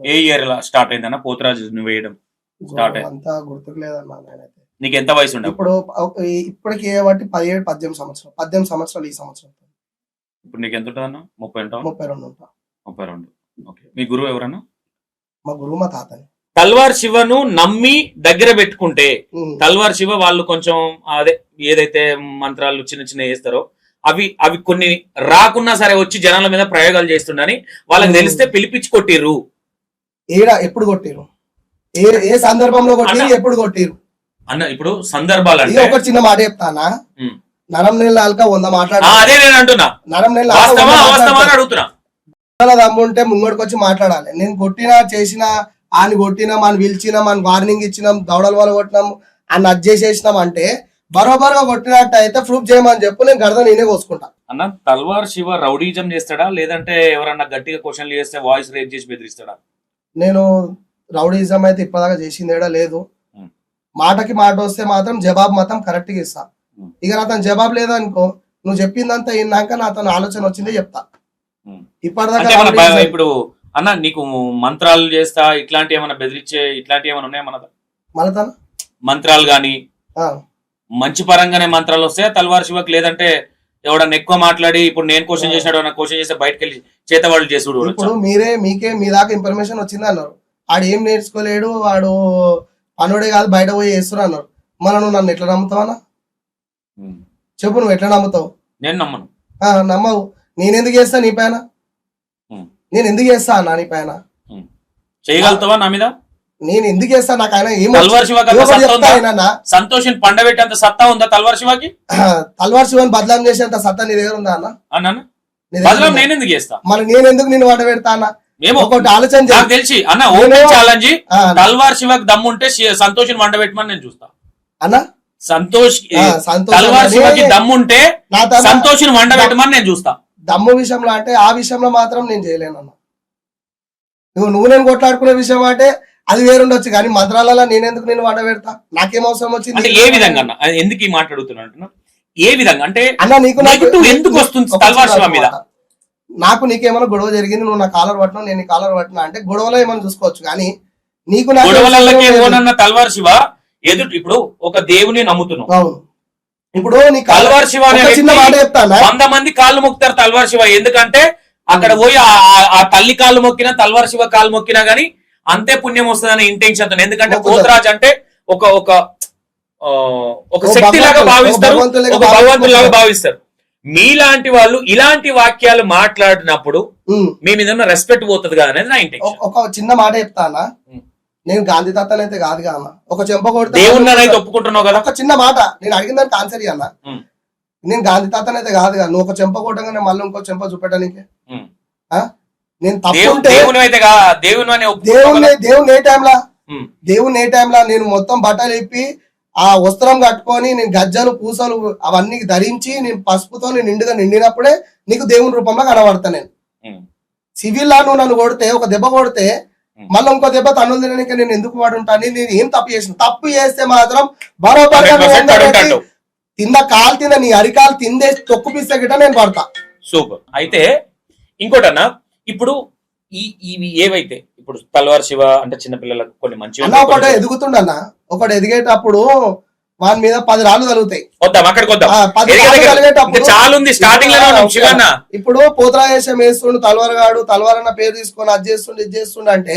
ఏ year start అయిందన్న? పోతరాజు నువ్వు వేయడం Start అయ్యింది. అంతా గుర్తుకు లేదన్నా నేనైతే. నీకు ఎంత వయసు ఉండే ఇప్పుడు ఇప్పటికి బట్టి పదిహేడు పద్దెనిమిది సంవత్సరం పద్దెనిమిది సంవత్సరాలు ఈ సంవత్సరం ఇప్పుడు నీకు ఎంత ఉంటుందన్న? ముప్పై ఉంటావు? ముప్పై రెండు ఉంటా. ముప్పై రెండు. ఓకే. మీ గురువు ఎవరన్నా? మా గురువు మా తాతని. తల్వార్ శివను నమ్మి దగ్గర పెట్టుకుంటే. తల్వార్ శివ వాళ్ళు కొంచెం అదే ఏదైతే మంత్రాలు చిన్న చిన్న వేస్తారో అవి అవి కొన్ని రాకున్నా సరే వచ్చి జనాల మీద ప్రయోగాలు చేస్తుండని వాళ్ళకి. తెలిస్తే పిలిపించి కొట్టిర్రు. ఏడా ఎప్పుడు కొట్టిరు ఏ ఏ సందర్భంలో కొట్టిరు ఎప్పుడు కొట్టిరు అన్న ఇప్పుడు సందర్భాలు అంటే ఒక చిన్న మాట చెప్తానా. నరం నెల వంద మాట్లాడ. ఆ, అదే నేను అంటున్నా. నరం నెల దమ్ముంటే ముంగడికి వచ్చి మాట్లాడాలి. నేను కొట్టినా చేసినా ఆయన కొట్టినాం ఆయన పిలిచినాం ఆయన వార్నింగ్ ఇచ్చినాం దౌడల వల్ల కొట్టినాం ఆయన అది చేసేసినాం అంటే బరోబర్గా కొట్టినట్టు అయితే ప్రూఫ్ చేయమని చెప్పు నేను గడద నేనే కోసుకుంటా అన్న తల్వార్ శివ రౌడీజం చేస్తాడా? లేదంటే ఎవరన్నా గట్టిగా క్వశ్చన్లు చేస్తే వాయిస్ రేజ్ చేసి బెదిరిస్తాడా? నేను రౌడీజం అయితే ఇప్పటిదాకా చేసిందేడా? లేదు. మాటకి మాట వస్తే మాత్రం జవాబు మాత్రం కరెక్ట్గా ఇస్తా. ఇక నా తన జవాబు లేదనుకో నువ్వు చెప్పిందంతా విన్నాక నా తన ఆలోచన వచ్చిందే చెప్తా. ఇప్పటిదాకా మన ఇప్పుడు అన్న నీకు మంత్రాలు చేస్తా ఇట్లాంటి ఏమైనా బెదిరించే ఇట్లాంటి ఏమైనా ఉన్నాయా మన తన? మంత్రాలు గాని? మంచి పరంగానే మంత్రాలు వస్తాయా? తల్వార్ శివకి లేదంటే ఎవడన్నా ఎక్కువ మాట్లాడి ఇప్పుడు నేను క్వశ్చన్ చేసినాడు అన్న క్వశ్చన్ చేస్తే బయటకు వెళ్ళి చేతవాళ్ళు చేసుడు ఇప్పుడు మీరే మీకే మీ దాకా ఇన్ఫర్మేషన్ వచ్చింది అన్నారు. ఆడు ఏం నేర్చుకోలేడు వాడు పనుడే కాదు బయట పోయి చేస్తున్నా అన్నారు. మన నువ్వు నన్ను ఎట్లా నమ్ముతావనా చెప్పు నువ్వు ఎట్లా నమ్ముతావు? నేను నమ్మను. నమ్మవు. నేను ఎందుకు చేస్తా నీ పైన. నేను ఎందుకు చేస్తా అన్నా నీ పైన? చేయగలుగుతావా నా మీద? నేను ఎందుకు చేస్తా? నాకు ఆయన ఏమో సంతోషం పండబెట్టేంత సత్తా ఉందా తల్వార్ శివకి? తల్వార్ శివన్ బదలాం చేసేంత సత్తా నీ దగ్గర ఉందా అన్న? బదులు? నేను ఎందుకు చేస్తా? మరి నేను ఎందుకు నేను వాడ పెడతా అన్న? మేము ఒకటి ఆలోచన తెలిసి అన్న ఓపెన్ ఛాలెంజ్ తల్వార్ శివకి దమ్ముంటే సంతోషం వండబెట్టమని నేను చూస్తా. అన్న? సంతోష్ తల్వార్ శివకి దమ్ముంటే సంతోషం వండబెట్టమని నేను చూస్తా. దమ్ము విషయంలో అంటే ఆ విషయంలో మాత్రం నేను చేయలేను అన్న నువ్వు నువ్వు నేను కొట్లాడుకునే విషయం అంటే అది వేరుండొచ్చు కానీ మంత్రాలలో నేను ఎందుకు నేను వండ పెడతా? నాకేం అవసరం వచ్చింది? ఏ విధంగా అన్న? ఎందుకు ఈ మాట్లాడుతున్నా అంటున్నా? ఏ విధంగా? అంటే అన్న నీకు నాకు ఎందుకు వస్తుంది తల్వార్ శివ మీద. నాకు నీకేమైనా గొడవ జరిగింది నువ్వు నా కాలర్ పట్టినా నేను నీ కాలర్ పట్టినా అంటే గొడవలో ఏమైనా చూసుకోవచ్చు కానీ నీకు తల్వార్ శివ ఎదుటి ఇప్పుడు ఒక దేవుని నమ్ముతున్నావు. అవును. ఇప్పుడు నీ కాలర్ తల్వార్ శివ చిన్న మాట చెప్తానా? వంద మంది కాళ్ళు మొక్కుతారు తల్వార్ శివ. ఎందుకంటే అక్కడ పోయి ఆ తల్లి కాళ్ళు మొక్కినా తల్వార్ శివ కాళ్ళు మొక్కినా గానీ అంతే పుణ్యం వస్తుందనే ఇంటెన్షన్తో ఎందుకంటే. పోతరాజ్ అంటే ఒక ఒక ఒక శక్తి లాగా భగవంతుడు, భావిస్తారు ఒక భగవంతులాగా భావిస్తారు. భావిస్తారు మీలాంటి వాళ్ళు ఇలాంటి వాక్యాలు మాట్లాడినప్పుడు. మీ మీద రెస్పెక్ట్ పోతుంది కదా అనేది నా ఇంటెన్షన్ ఒక- చిన్న మాట చెప్తానా. నేను గాంధీ తాతనైతే అయితే కాదు కాన ఒక చెంప కొడితే దేవుణ్ణి ఒప్పుకుంటున్నావు కదా ఒక చిన్న మాట నేను అడిగిన దానికి ఆన్సర్ అన్న. నేను గాంధీ తాతనైతే కాదు కదా నువ్వు ఒక చెంప కొట్టగానే మళ్ళీ ఇంకో చెంప చూపెట్టడానికి? నేను తప్పుంటే దేవుని అయితే దేవుని ఏ టైంలా. దేవుని ఏ టైంలా నేను మొత్తం బట్టలు ఇప్పి ఆ వస్త్రం కట్టుకొని నేను గజ్జలు పూసలు అవన్నీ ధరించి నేను పసుపుతో నేను నిండుగా నిండినప్పుడే నీకు దేవుని రూపంలో కనబడతా నేను. సివిల్ లా నువ్వు నన్ను కొడితే ఒక దెబ్బ కొడితే. మళ్ళీ ఇంకో దెబ్బ తన్నులు తినడానికి నేను ఎందుకు వాడుంటాను నేను ఏం తప్పు చేసిన తప్పు చేస్తే మాత్రం బరోబర్గా 100% నువ్వు అందరికీ పడుంటాడు. కింద కాలు కింద నీ అరికాలు తిందే తొక్కు పిస్తే గిట్ట నేను పడతా సూపర్ అయితే ఇంకోటన్నా ఇప్పుడు ఈ ఇవి ఏవైతే ఇప్పుడు తల్వార్ శివ అంటే చిన్నపిల్లలకు కొన్ని మంచి ఒకటి ఎదుగుతుండన్న ఒకటి ఎదిగేటప్పుడు వాని మీద పది రాళ్ళు తగులుతాయి. వద్దాం అక్కడికి వద్దాం. ఆ, పది ఎదిగే రాళ్ళు దగ్గర. తగిలేటప్పుడు ఇంకా చాలా ఉంది స్టార్టింగ్ శివన్న ఇప్పుడు పోతరాయేశం వేస్తుండు తలవారగాడు తలవార్ అన్న పేరు తీసుకొని అది చేస్తుండు ఇది చేస్తుండు అంటే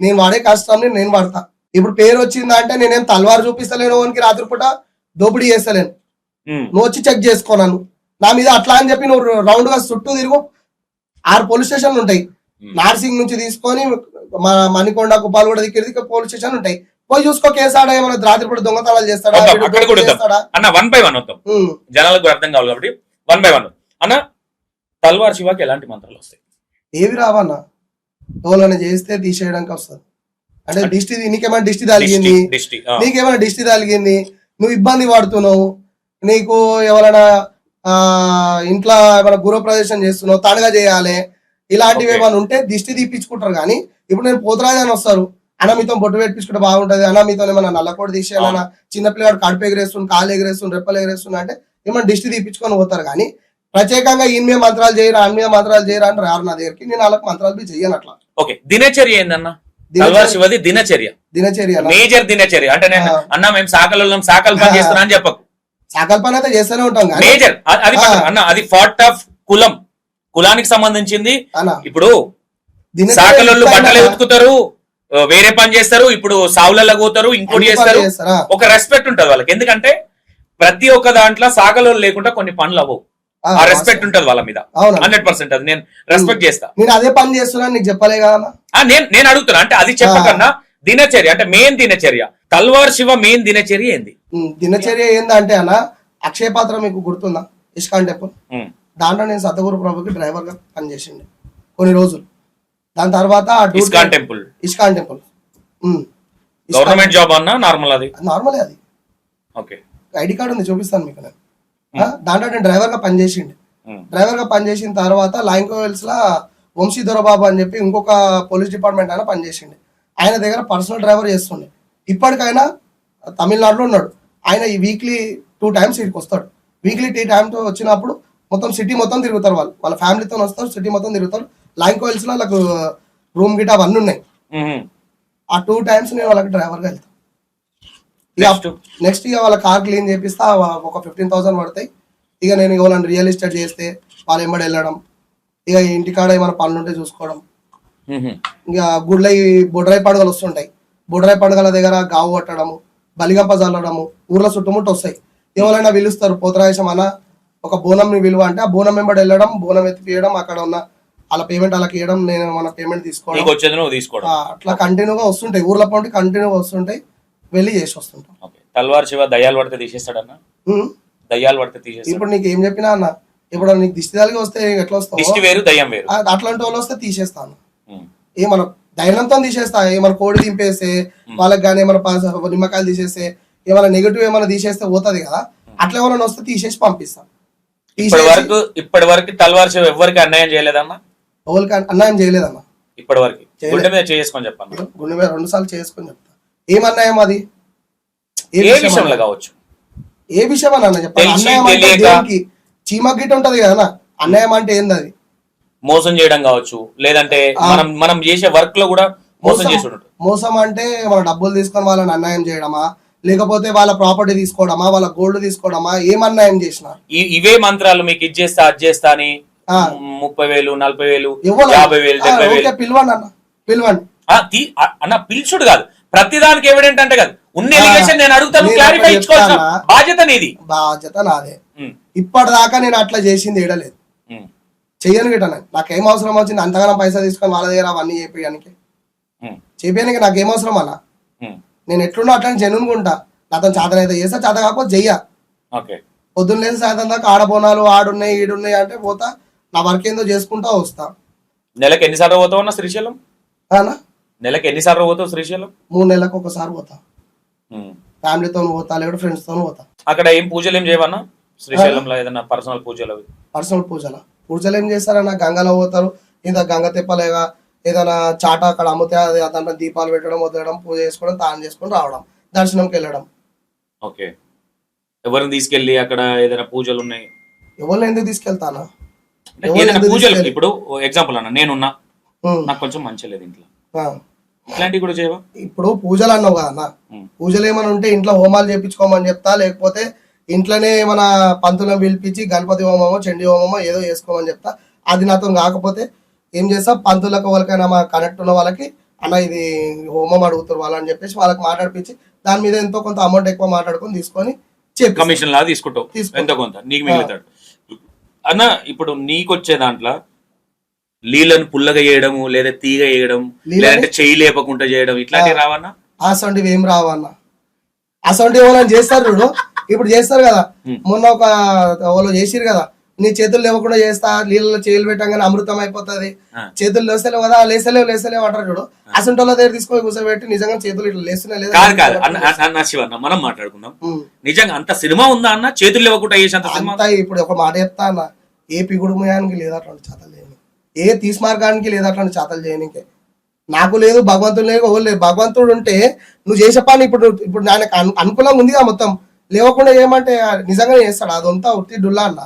నేను వాడే కష్టాన్ని నేను పడతా ఇప్పుడు పేరు వచ్చిందంటే నేనేం తలవారు చూపిస్తలేను వానికి రాత్రిపూట దోపిడీ చేస్తలేను. నువ్వు వచ్చి చెక్ చేసుకోనాను నా మీద అట్లా అని చెప్పి నువ్వు రౌండ్గా చుట్టూ తిరుగు. ఆరు పోలీస్ స్టేషన్లు ఉంటాయి. నార్సింగ్ నుంచి తీసుకొని మన మణికొండ కుపాలు కూడా దిక్కి పోలీస్ స్టేషన్ ఉంటాయి. పోయి చూసుకో కేసాడా ఏమైనా రాత్రిపూట దొంగతనాలు చేస్తాడా అక్కడ కూడా అన్న వన్ బై వన్ వద్దాం. ఉమ్. జనాలకు అర్థం కావాలి కాబట్టి వన్ బై వన్ అన్న తల్వార్ శివకి ఎలాంటి మంత్రాలు వస్తాయి? ఏవి రావన్నా? తోలని చేస్తే తీసేయడానికి వస్తుంది. అంటే దిష్టి నీకేమైనా దిష్టి దిష్టి ఆ. నీకేమైనా దిష్టి తగిలింది నువ్వు ఇబ్బంది పడుతున్నావు. నీకు ఎవరైనా ఇంట్లో ఏమైనా గృహ ప్రవేశం చేస్తున్నావు తడగా చేయాలి ఇలాంటివి. ఏమైనా ఉంటే దిష్టి తీపించుకుంటారు కానీ ఇప్పుడు నేను పోతరాజు అని వస్తారు అన్న మీతో బొట్టు పెట్టించుకుంటే బాగుంటది అన్న మీతో ఏమైనా నల్లకోడి తీసేయాలన్నా చిన్నపిల్లగాడు కడుపు ఎగరేస్తుంది కాలు ఎగరేస్తుంది రెప్పలు ఎగరేస్తుంది అంటే ఏమైనా దిష్టి తీపించుకొని పోతారు కానీ ప్రత్యేకంగా ఈయన మీద మంత్రాలు చేయరా అన్ని మీద మంత్రాలు చేయరా అని రారు నా దగ్గరికి నేను వాళ్ళకి మంత్రాలు బి చెయ్యను అట్లా ఓకే దినచర్య ఏందన్న దినచర్య- శివది దినచర్య. మేజర్ దినచర్య అంటే నేను. అన్న మేము సాకలు సాకలు పని. చేస్తున్నా అని చెప్పకు సాకల్ పని అయితే చేస్తూనే ఉంటాం కానీ మేజర్ అది పక్కన. అన్న అది ఫార్ట్ ఆఫ్ కులం. కులానికి సంబంధించింది. అన్న. ఇప్పుడు దినచర్య సాకలోళ్ళు ఇట్లా బట్టలు. ఉతుకుతారు ఆ, వేరే పని చేస్తారు ఇప్పుడు సావులలో పోతారు ఇంకోటి అన్ని చేస్తారు. పనులు చేస్తారా? ఒక రెస్పెక్ట్ ఉంటది వాళ్ళకి. ఎందుకంటే ప్రతి ఒక్క దాంట్లో సాకలోళ్ళు లేకుండా కొన్ని పనులు అవ్వవు. ఆ, ఆ రెస్పెక్ట్ ఉంటది వాళ్ళ మీద. అవునా. హండ్రెడ్ పర్సెంట్ అది. నేను రెస్పెక్ట్ చేస్తా. నేను అదే పని చేస్తున్నా నీకు చెప్పలే కదా అన్న? ఆ, నేను నేను అడుగుతున్నా. అంటే అది చెప్పకన్నా దినచర్య అంటే మెయిన్ దినచర్య. తల్వార్ శివ మెయిన్ దినచర్య ఏంది? దినచర్య ఏందంటే అన్న అక్షయ పాత్ర మీకు గుర్తుందా? ఇస్కాన్ టెంపుల్. దాంట్లో నేను సతగురు ప్రభుకి డ్రైవర్గా పనిచేసిండే కొన్ని రోజులు. దాని తర్వాత ISKCON temple. ISKCON temple. Government job అన్నా? నార్మల్ అది? నార్మలే అది. ఓకే. ఐడి కార్డు ఉంది చూపిస్తాను మీకు నేను. దాంట్లో నేను డ్రైవర్గా పనిచేసిండే. డ్రైవర్గా పనిచేసిన తర్వాత లైన్ కోవెల్స్ లా వంశీ దొరబాబు అని చెప్పి ఇంకొక పోలీస్ డిపార్ట్మెంట్ ఆయన పనిచేసిండే. ఆయన దగ్గర పర్సనల్ డ్రైవర్ చేస్తుండే. ఇప్పటికైనా తమిళనాడులో ఉన్నాడు. ఆయన ఈ వీక్లీ టూ టైమ్స్ ఇక్కడికి వస్తాడు. వీక్లీ టీ టైమ్ వచ్చినప్పుడు మొత్తం సిటీ మొత్తం తిరుగుతారు వాళ్ళు. వాళ్ళ ఫ్యామిలీతో వస్తారు సిటీ మొత్తం తిరుగుతారు. లైన్ కోయిల్స్లో వాళ్ళకు రూమ్ గిట అవన్నీ ఉన్నాయి. ఆ టూ టైమ్స్ నేను వాళ్ళకి డ్రైవర్గా వెళ్తాను. నెక్స్ట్ ఇక వాళ్ళ కార్ క్లీన్ చేపిస్తా ఒక ఫిఫ్టీన్ థౌసండ్ పడతాయి. ఇక నేను ఇవ్వాలని రియల్ ఎస్టేట్ చేస్తే వాళ్ళ ఎంబడి వెళ్ళడం ఇక ఇంటికాడ ఏమైనా పనులు ఉంటే చూసుకోవడం. ఇక గుడ్ల బుడ్రాయి పండుగలు వస్తుంటాయి. బుడ్రాయి పండుగల దగ్గర గావు కొట్టడము బలిగంప చల్లడము ఊర్ల చుట్టుముట్టు వస్తాయి. ఎవరైనా పిలుస్తారు పోతరాయసం అన్న ఒక బోనం విలువ అంటే ఆ బోనం వెంబడి వెళ్ళడం బోనం ఎత్తిపియడం అక్కడ ఉన్న వాళ్ళ పేమెంట్ వాళ్ళకి ఇవ్వడం నేను మన పేమెంట్ తీసుకోవడం. అట్లా కంటిన్యూగా వస్తుంటాయి. ఊర్ల పండి కంటిన్యూగా వస్తుంటాయి. వెళ్ళి చేసి వస్తుంటాం. తల్వార్ శివ దయ్యాలు పడితే తీసేస్తాడన్న. దయ్యాలు పడితే తీసేస్తాడు. ఇప్పుడు నీకు ఏం చెప్పినా అన్న ఇప్పుడు నీకు దిష్టి తలిగి వస్తే ఎట్లా వస్తావు? దిష్టి వేరు దయ్యం వేరు. అట్లాంటి వాళ్ళు వస్తే తీసేస్తాను ఏమన్నా ధైర్యంతో తీసేస్తా ఏమైనా కోడి దింపేస్తే వాళ్ళకి కానీ ఏమైనా నిమ్మకాయలు తీసేస్తే ఏమైనా నెగిటివ్ ఏమైనా తీసేస్తే పోతుంది కదా. అట్లా ఏమైనా వస్తే తీసేసి పంపిస్తాను ఇప్పటి వరకు ఇప్పటి వరకు తల్వార్ శివ ఎవరికి అన్యాయం చేయలేదన్న? ఎవరికి అన్యాయం చేయలేదన్న. ఇప్పటి వరకు. గుండె మీద చేసుకొని గుండె మీద రెండు సార్లు చేసుకొని చెప్తా. ఏమన్నాయం అది? ఏ విషయం విషయంలో? కావచ్చు? ఏ విషయం అని అన్న అన్యాయం అంటే చీమ గిట్ట ఉంటది కదా అన్యాయం అంటే ఏంది అది? మోసం చేయడం కావచ్చు లేదంటే. మనం మనం చేసే వర్క్లో కూడా మోసం చేసి మోసం అంటే మన డబ్బులు తీసుకొని వాళ్ళని అన్యాయం చేయడమా? లేకపోతే వాళ్ళ ప్రాపర్టీ తీసుకోవడమా? వాళ్ళ గోల్డ్ తీసుకోవడమా? ఏం అన్యాయం చేసిన? ఇవే మంత్రాలు మీకు ఇది చేస్తా అది చేస్తా అని. ముప్పై వేలు నలభై వేలు యాభై వేలు డెబ్బై వేలు. పిలవండి అన్న. పిలవండి. అన్న పిలుచుడు కాదు. ప్రతి దానికి ఎవిడెంట్ అంటే కాదు. ఉన్న ఎలిగేషన్ నేను అడుగుతాను క్లారిఫై ఇచ్చుకోవాల్సిన? బాధ్యత నీది. బాధ్యత నాదే. ఇప్పటిదాకా నేను అట్లా చేసింది ఏడలేదు. ఉమ్, చెయ్యను గిట్ట. నాకేం అవసరం వచ్చింది? అంతగానం పైసా తీసుకొని వాళ్ళ దగ్గర అవన్నీ చేపించడానికి నాకేం అవసరం అన్న ఉమ్. నేను ఎట్లున్నా అట్లా జనున్ ఉంటా. నాతో చేతన అయితే చేస్తా చేత కాకపోతే చెయ్య. పొద్దున్న లేసి సాయంత్రం దాకా ఆడబోనాలు ఆడున్నాయి ఈడున్నాయి అంటే పోతా. నా వర్క్ ఏందో చేసుకుంటా వస్తా. నెలకు ఎన్నిసార్లు పోతావు అన్న శ్రీశైలం? నెలకు ఎన్నిసార్లు పోతావు శ్రీశైలం? మూడు నెలలకు ఒకసారి పోతా. ఫ్యామిలీతో పోతా లేకపోతే ఫ్రెండ్స్తో పోతా. అక్కడ ఏం పూజలు ఏం చేయవన్నా శ్రీశైలంలో ఏదైనా పర్సనల్ పూజలు పర్సనల్ పూజల? పూజలు ఏం చేస్తారన్న గంగలో పోతారు. ఇంత గంగ తెప్పలేగా. ఏదైనా చాట అక్కడ అమ్ముతే అది దాంట్లో దీపాలు పెట్టడం వదిలేయడం పూజ చేసుకోవడం తాను చేసుకొని రావడం దర్శనంకి వెళ్ళడం. ఓకే. ఎవరిని తీసుకెళ్ళి అక్కడ ఏదైనా పూజలు ఉన్నాయి? ఎవరిని ఎందుకు తీసుకెళ్తానా? ఏదైనా పూజలు? ఇప్పుడు ఎగ్జాంపుల్ అన్న నేనున్నా. ఉమ్, నాకు కొంచెం మంచి లేదు ఇంట్లో. ఇట్లాంటివి కూడా చేయవా? ఇప్పుడు పూజలు అన్నావు కదా అన్న. పూజలు ఏమైనా ఉంటే ఇంట్లో హోమాలు చేయించుకోమని చెప్తా లేకపోతే ఇంట్లోనే మన పంతులను పిలిపించి గణపతి హోమమో చండీ హోమమో ఏదో చేసుకోమని చెప్తా. అది నాతో కాకపోతే ఏం చేస్తా? పంతులకు వాళ్ళకైనా మా కనెక్ట్ ఉన్న వాళ్ళకి అన్న ఇది హోమం అడుగుతారు వాళ్ళు అని చెప్పేసి వాళ్ళకి మాట్లాడిపించి దాని మీద ఎంతో కొంత అమౌంట్ ఎక్కువ మాట్లాడుకొని తీసుకొని కమిషన్ లాగా తీసుకుంటావు. తీసుకుంటా. ఎంతో కొంత. నీకు మిగులుతాడు. అన్న ఇప్పుడు నీకు వచ్చే దాంట్లో నీళ్ళను పుల్లగా చేయడము లేదా తీగ వేయడం? లేదంటే చెయ్యి లేపకుండా చేయడం ఇట్లాంటివి రావన్నా అసంటివి ఏం రావన్న అసంటి ఎవరైనా చేస్తారు చూడు. ఇప్పుడు చేస్తారు కదా. మొన్న ఒక వాళ్ళు చేసిరు కదా. నీ చేతులు లేవకుండా చేస్తా నీళ్ళలో చేతులు పెట్టంగానే అమృతం అయిపోతుంది. చేతులు లేస్తలేవు కదా లేసలేవు లేసలేవు అంటారు చూడు. అసంటి వాళ్ళ దగ్గర తీసుకొని కూర్చోబెట్టి నిజంగా చేతులు ఇట్లా లేస్తున్నాయి లేదా అన్న శివన్న మనం మాట్లాడుకుందాం. నిజంగా అంత సినిమా ఉందా అన్న? చేతులు లేవకుండా చేసేంత సినిమా? అంతా ఇప్పుడు ఒక మాట చెప్తా అన్న. ఏ పిగుడుమయానికి లేదా అట్లాంటి చేతలు చేయని ఏ తీసి మార్గానికి లేదా అట్లాంటి చేతలు చేయనికే నాకు లేదు భగవంతుడు లేదు ఎవరు లేదు భగవంతుడు ఉంటే నువ్వు చేసే పని ఇప్పుడు ఇప్పుడు నాకు అను- అనుకూలంగా ఉంది కదా మొత్తం. లేవకుండా ఏమంటే నిజంగానే చేస్తాడు? అదంతా ఉట్టి డుల్లా అన్న.